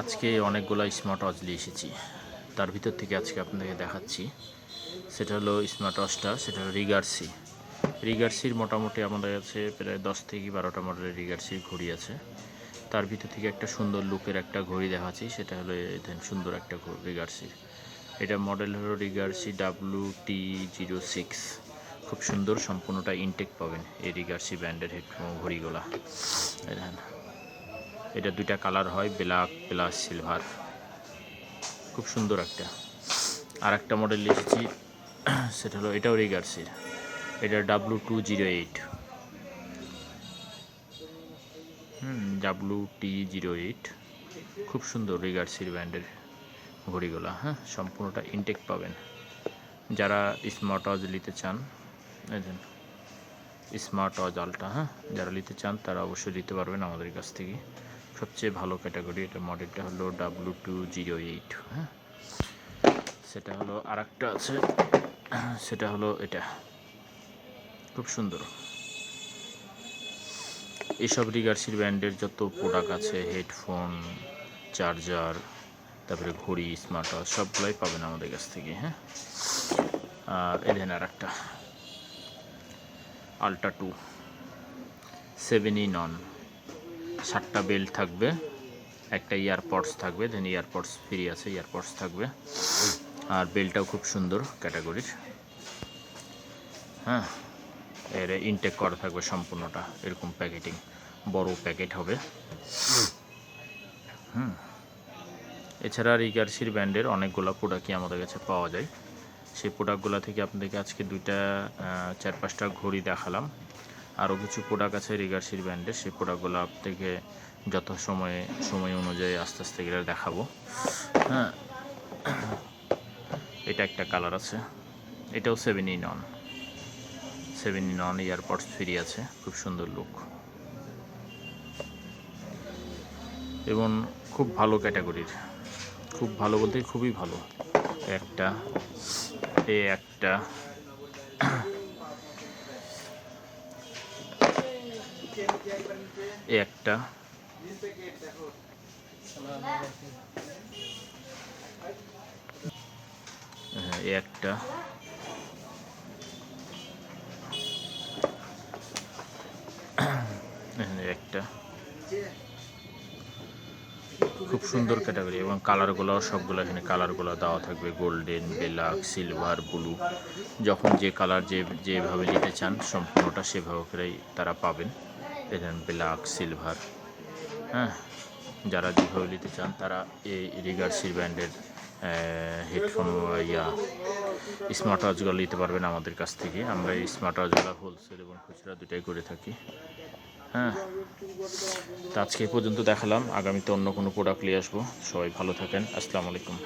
আজকে অনেকগুলো smart watch নিয়ে এসেছি। তার ভিতর থেকে আজকে আপনাদেরকে দেখাচ্ছি। সেটা হলো স্মার্ট ওয়াচটা সেটা হলো রিগার্সি রিগার্সির মোটামুটি আমাদের কাছে প্রায় দশ থেকে বারোটা মডেলের রিগার্সির ঘড়ি আছে। তার ভিতর থেকে একটা সুন্দর লুকের একটা ঘড়ি দেখাচ্ছি, সেটা হলো সুন্দর একটা রিগার্সির এটা মডেল হলো Regarsi W T zero six খুব সুন্দর সম্পূর্ণটা ইনটেক পাবেন এই রিগার্সি ব্র্যান্ডের হেডফোন ঘড়িগুলা। দেখেন। এটা দুইটা কালার হয়, ব্ল্যাক প্লাস সিলভার। খুব সুন্দর একটা। আর একটা মডেল লিখেছি সেটা হলো এটাও রিগার্সির এটা W two zero eight hmm W T zero eight খুব সুন্দর রিগার্সির ব্র্যান্ডের ঘড়িগুলো। হ্যাঁ সম্পূর্ণটা ইনটেক পাবেন। যারা স্মার্ট ওয়াচ নিতে চান দেখেন স্মার্ট ওয়াচ আলটা হ্যাঁ যারা নিতে চান, তারা অবশ্যই নিতে পারবেন আমাদের কাছ থেকে। সবচেয়ে ভালো ক্যাটাগরি এটা মডেলটা হলো ডাব্লু টু জিরো এইট হ্যাঁ? সেটা হলো আর একটা আছে, সেটা হলো এটা। খুব সুন্দর। এসব রিগার্সির ব্র্যান্ডের যত প্রোডাক্ট আছে হেডফোন চার্জার তারপরে ঘড়ি স্মার্ট ওয়াচ সবগুলোই পাবেন আমাদের কাছ থেকে হ্যাঁ? আর এলেন আর একটা ultra two seven in one সাতটা বেল্ট থাকবে, একটা ইয়ারপডস থাকবে দেন ইয়ারপডস ফ্রি আছে ইয়ারপডস থাকবে। আর বেল্টটাও খুব সুন্দর ক্যাটাগরির হ্যাঁ এর ইনটেক করা থাকবে সম্পূর্ণটা, এরকম প্যাকেটিং বড় প্যাকেট হবে। হুম, এছাড়া রিগার্সির ব্র্যান্ডের অনেকগুলো প্রোডাক্টই আমাদের কাছে পাওয়া যায়। সেই প্রোডাক্টগুলো থেকে আপনাদেরকে আজকে দুইটা চার পাঁচটা ঘড়ি দেখালাম। আরও কিছু প্রোডাক্ট আছে রিগার্সির ব্র্যান্ডের সেই প্রোডাক্টগুলো আপনাকে যত সময়ে, সময় অনুযায়ী আস্তে আস্তে এগুলো দেখাবো। হ্যাঁ। এটা একটা কালার আছে। এটাও seven in one seven in one earpods free আছে। খুব সুন্দর লুক এবং খুব ভালো ক্যাটাগরির খুব ভালো বলতে খুবই ভালো। একটা, এ একটা একটা। হ্যাঁ, একটা। একটা। খুব সুন্দর ক্যাটাগরি এবং কালারগুলো সবগুলো এখানে কালারগুলো দেওয়া থাকবে। গোল্ডেন ব্ল্যাক সিলভার ব্লু যখন যে কালার যে যেভাবে নিতে চান সম্পূর্ণটা সেভাবে তারা পাবেন। এখানে ব্ল্যাক সিলভার। হ্যাঁ যারা যেভাবে নিতে চান তারা এই রিগার্সির ব্র্যান্ডের হেডফোন ইয়া স্মার্ট ওয়াচগুলো নিতে পারবেন আমাদের কাছ থেকে। আমরা এই স্মার্ট ওয়াচগুলো হোলসেল এবং খুচরা দুটাই করে থাকি। হ্যাঁ তো আজকে পর্যন্ত দেখালাম। আগামীতে অন্য কোনো প্রোডাক্ট নিয়ে আসব। সবাই ভালো থাকেন। আসসালামু আলাইকুম।